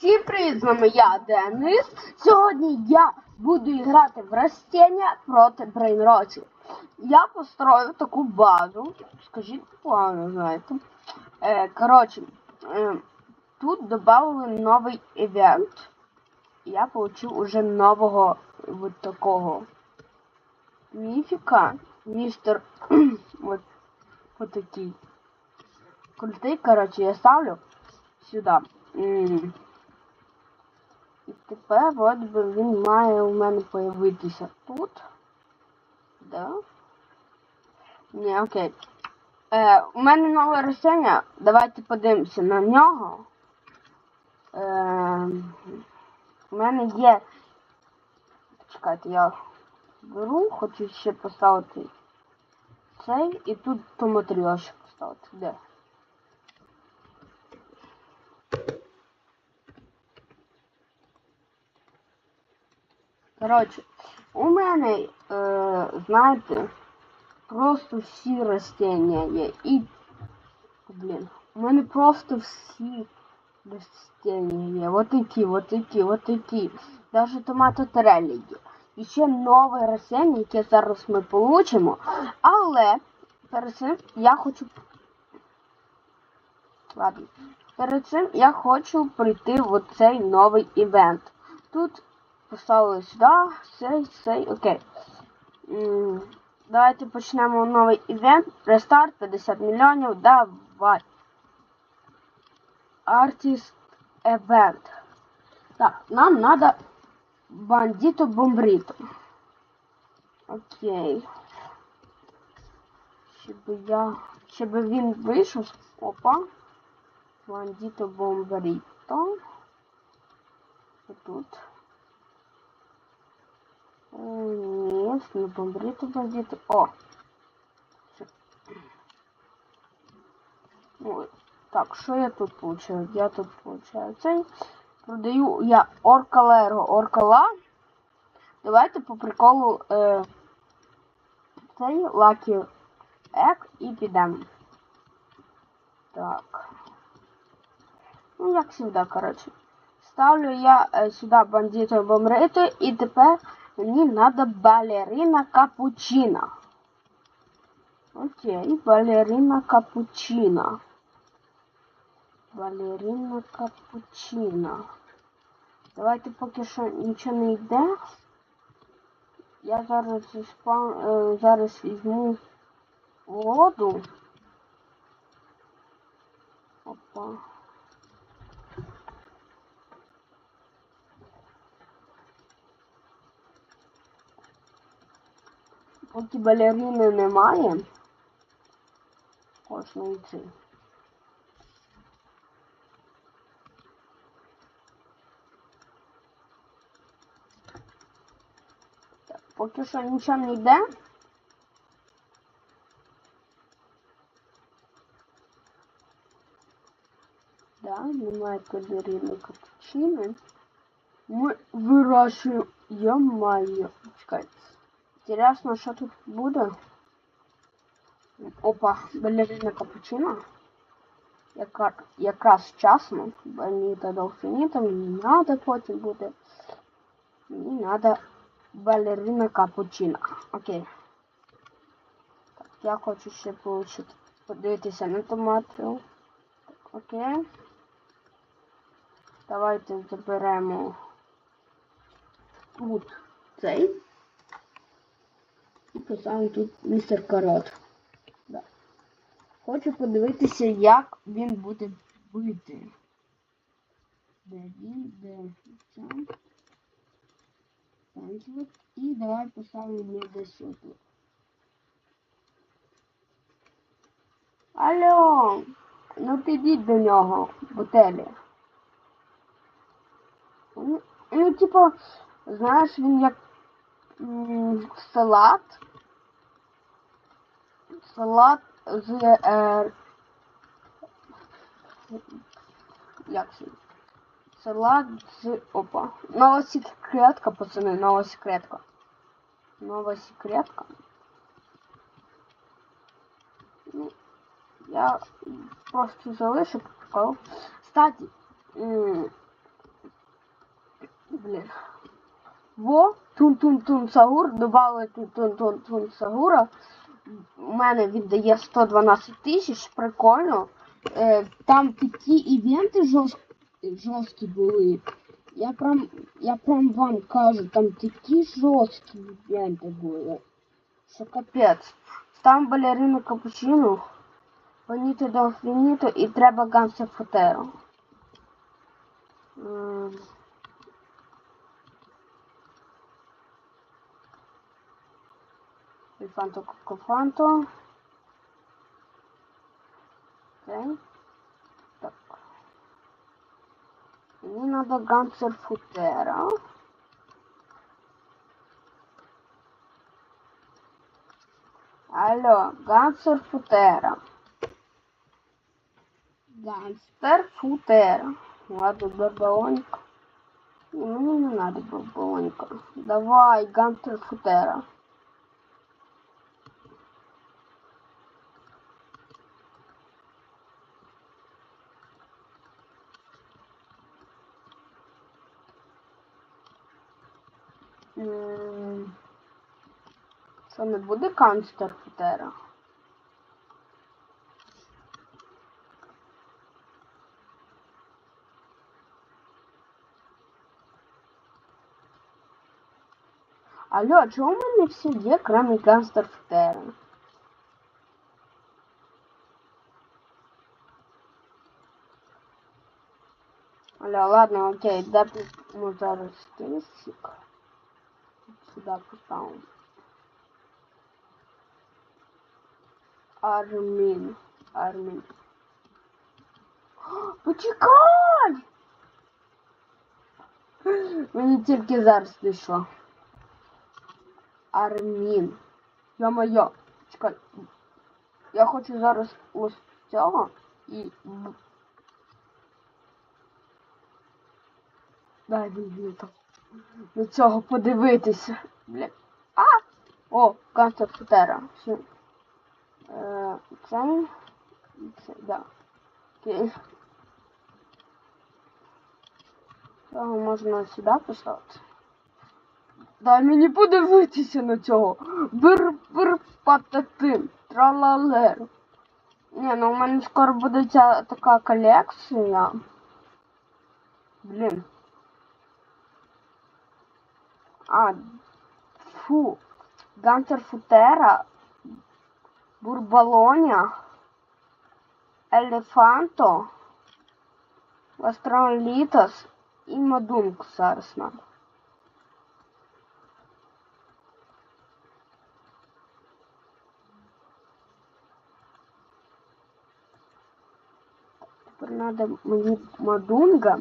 Всім привіт, з вами я, Денис. Сьогодні я буду грати в ростення проти брейнротів. Я построю таку базу. Скажіть, плавно, знаєте. Е, коротше, е, тут додали новий івент. Я получив уже нового вот такого міфіка. Містер вот, вот такий. Крутий, коротше, я ставлю сюди. Тепер вроді би він має у мене появитися тут. Да? Ні, окей. Е, у мене нове рішення. Давайте подивимося на нього. Е, у мене є. Чекайте, я беру, хочу ще поставити цей і тут томотріошик поставити. Де? Коротше, у мене, е, знаєте, просто всі растения є. І, блін, у мене просто всі растения є. Вот такі, вот такі, вот такі. Даже томатотрелі є. І ще нове растення, яке зараз ми получимо. Але перед цим я хочу. Ладно. Перед цим я хочу прийти в цей новий івент. Тут поставили сюди, цей, цей, окей. М, Давайте почнемо новий івент. Рестарт 50 мільйонів. Давай. Артист Event. Так, нам надо бандито бомбрито. Окей. Щоб я... Щоб він вийшов. Опа. Бандито бомбрито. Тут. Ні, не бомбрито бандито. О! Ой, Так, що я тут получаю? Я тут получаю цей. Продаю я Оркалерго Оркала. Давайте по приколу е, цей Лакі Ек і підемо. Так. Ну, як завжди, коротше. Ставлю я е, сюди бандиту бомбриту і тепер мені треба балерина капучино. Окей, балерина капучино. Балерина капучино. Давайте поки що нічого не йде. Я зараз спам, е, зараз візьму воду. Опа. Поки балерини немає. Можна йти. Так, Поки що нічого не йде. Да, немає балерини капучино. Ми вирощуємо. Я маю. Чекайте. Інтересно, що тут буде? Опа, балерина капучино. Яка, якраз вчасно. Баніта долфініта, мені не надо потім буде. Мені надо балерина капучино. Окей. Так, я хочу ще получити. Подивитися на томату. Окей. Давайте заберемо тут цей. І поставимо тут містер Карот. Да. Хочу подивитися, як він буде бити. Де він, де це. Пензлик. І давай поставимо десь тут. Алло! Ну підіть до нього, бутелі. Ну, ну, типа, знаєш, він як салат. Салат з е, як це? Салат з опа. Нова секретка, пацани, нова секретка. Нова секретка. Ну, я просто залишу прикол. Кстати, м, Блін. Во, тун-тун-тун сагур, добавили тун-тун-тун сагура. У мене віддає 112 тисяч, прикольно. Е, там такі івенти жорсткі, жорсткі були. Я прям, я прям вам кажу, там такі жорсткі івенти були. Що капець. Там балерину капучино, поніто до фініто і треба гансе фотеро. il fanto con fanto ok. Tocco. Da Ganzer Futera allora Ganzer Futera Ganster Futera guarda il barbaonico non è un barbaonico davai Ganzer Futera Що не буде канцлер Футера? Алло, а чого в мене все є, кроме канцлер Футера? Алло, ладно, окей, де ми зараз стильчик? Сюда поставим. Армін. Армін. О, Почекай! Мені тільки зараз прийшло. Армін. Йо-моє. Чекай. Я хочу зараз ось цього і... в- Дай мені там. На цього подивитися. Бля. А! О, канцлер Футера. Все. Е, Це. Це, да. Окей. Цього можна сюди поставити. Дай мені подивитися на цього. Бир бир пататин. Тралалер. Ні, ну у мене скоро буде ця така колекція. Блін. А, фу. Гантер Футера. Бурбалоня. Елефанто. Ластронлітос і Мадунк зараз нам. Тепер надо мені Мадунга.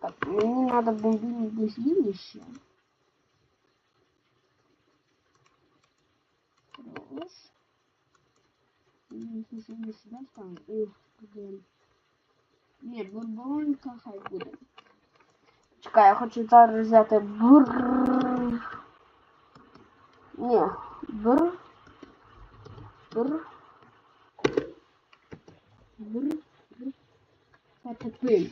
Так, мені надо бомбіні безвіліще. Хорош. М, слушай, мы сюда ставим. И, блин. Нет, бурбонка хай буде. Чекай, я хочу зараз взяти бур. Ні, бур. Бур. Бур. Бур. Патапиль.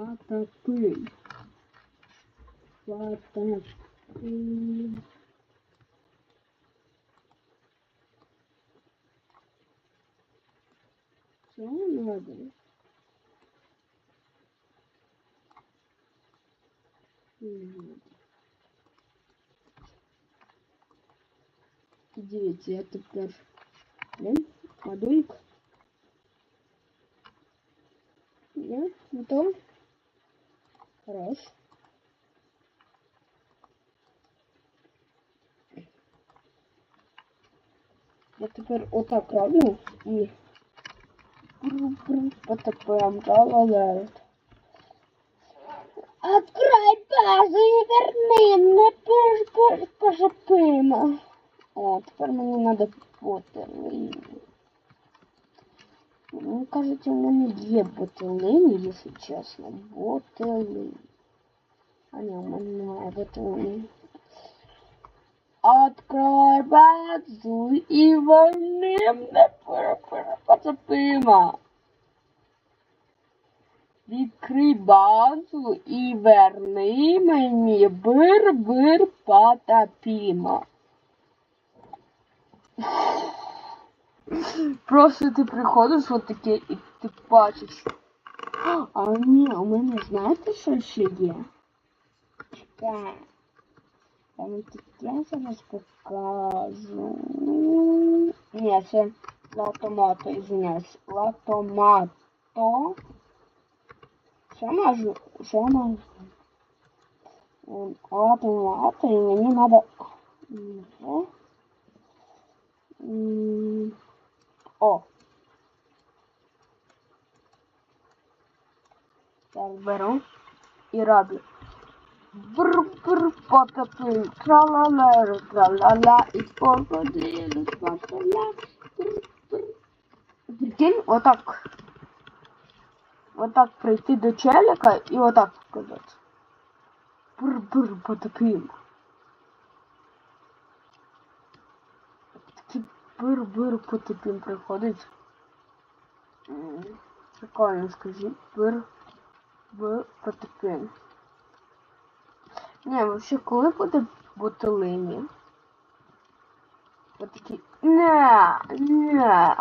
Патапиль. Патапиль. Что надо? Дивіться, я тепер. Блин, мадульк. Я готов. Хорош. Я тепер отак роблю і потопаем алерт. Открой базу і верни мене пожапима. О, тепер мені надо потелини. Мені кажется, у мене є ботелини, якщо чесно. Ботелини. А ні, у мене немає ботелини. Открой базу і верни мене пожапима. Відкрий базу і верни мені бир-бир патапіма. Просто ти приходиш от таке і ти бачиш. А ні, у мене знаєте, що ще є? Чекай. Я вам таке зараз покажу. Ні, це латомато, извиняюсь. Латомато. Що можу? Що можу? Ем, Латомато, і мені надо... М, м, О. Так, беру і роблю. Бр-бр потопи, тра-ла-ла, тра-ла-ла, і погодили, тра-ла-ла, бр-бр. Прикинь, отак. Отак прийти до челика і отак сказати. Бр-бр потопим. вир вир потепім приходить. Прикольно, скажи. Вир в. Не, вообще ну коли буде ботулині? От такі. Не, не.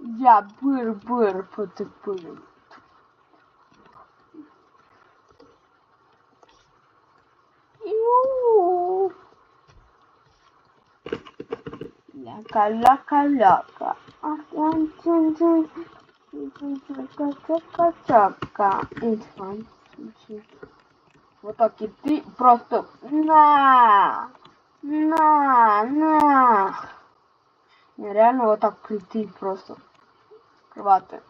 Я бир бир потепив. Йоу! Ляка, ляка, ляка. А fun. Вот так и ты просто на, на, на. Нереально вот так прийти просто. Откривати.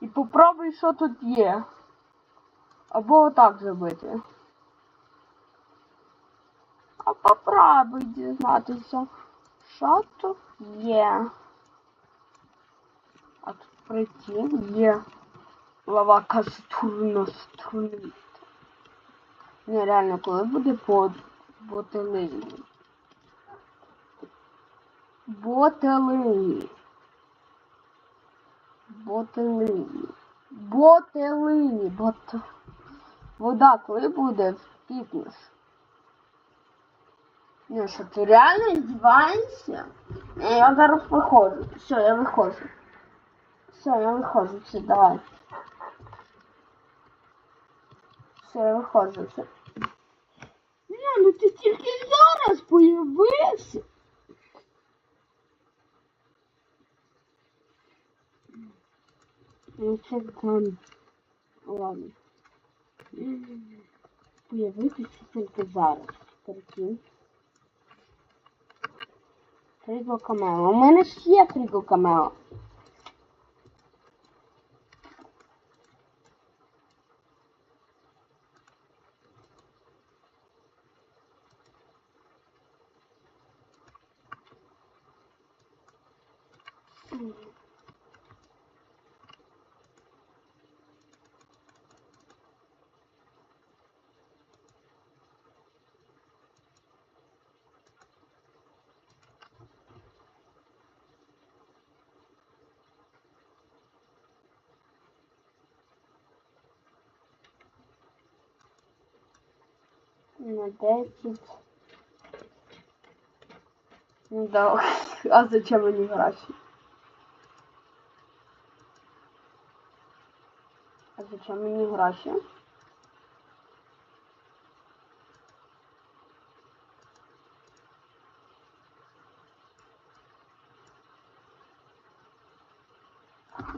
І попробуй, що тут є. Або отак зробити. А попробуй дізнатися, що тут є. А тут прийти є. Лава кастрюльно струнить. Нереально, коли буде по ботелині. Ботелині. Ботелині. Ботелині. Бот... Вода коли буде в фітнес? Ну що, ти реально здіваєшся? Ні, я зараз виходжу. Все, я виходжу. Все, я виходжу, все, давай. Все, я виходжу, все. Не, ну ти тільки зараз появився. Ну це там. Ладно. Появитися тільки зараз. Прикинь. Frigo camarão. Mano, se é frigo camarão. Mm-hmm. На 10. Ну да. А зачем мені гроші? А зачем мені гроші?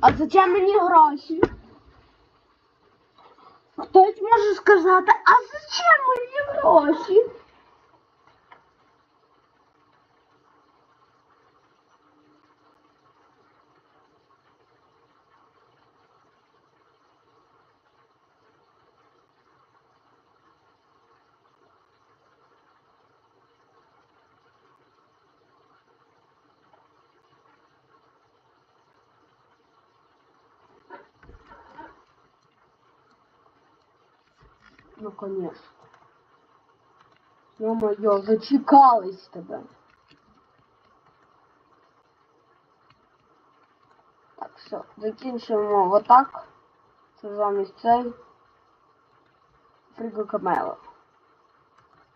А зачем мені гроші? Хтось може сказати, а зачем hoje. Não conheço. Ё-моё, зачекалась тебе. Так, Все, закінчуємо отак. Це замість цей. Фріго Камело.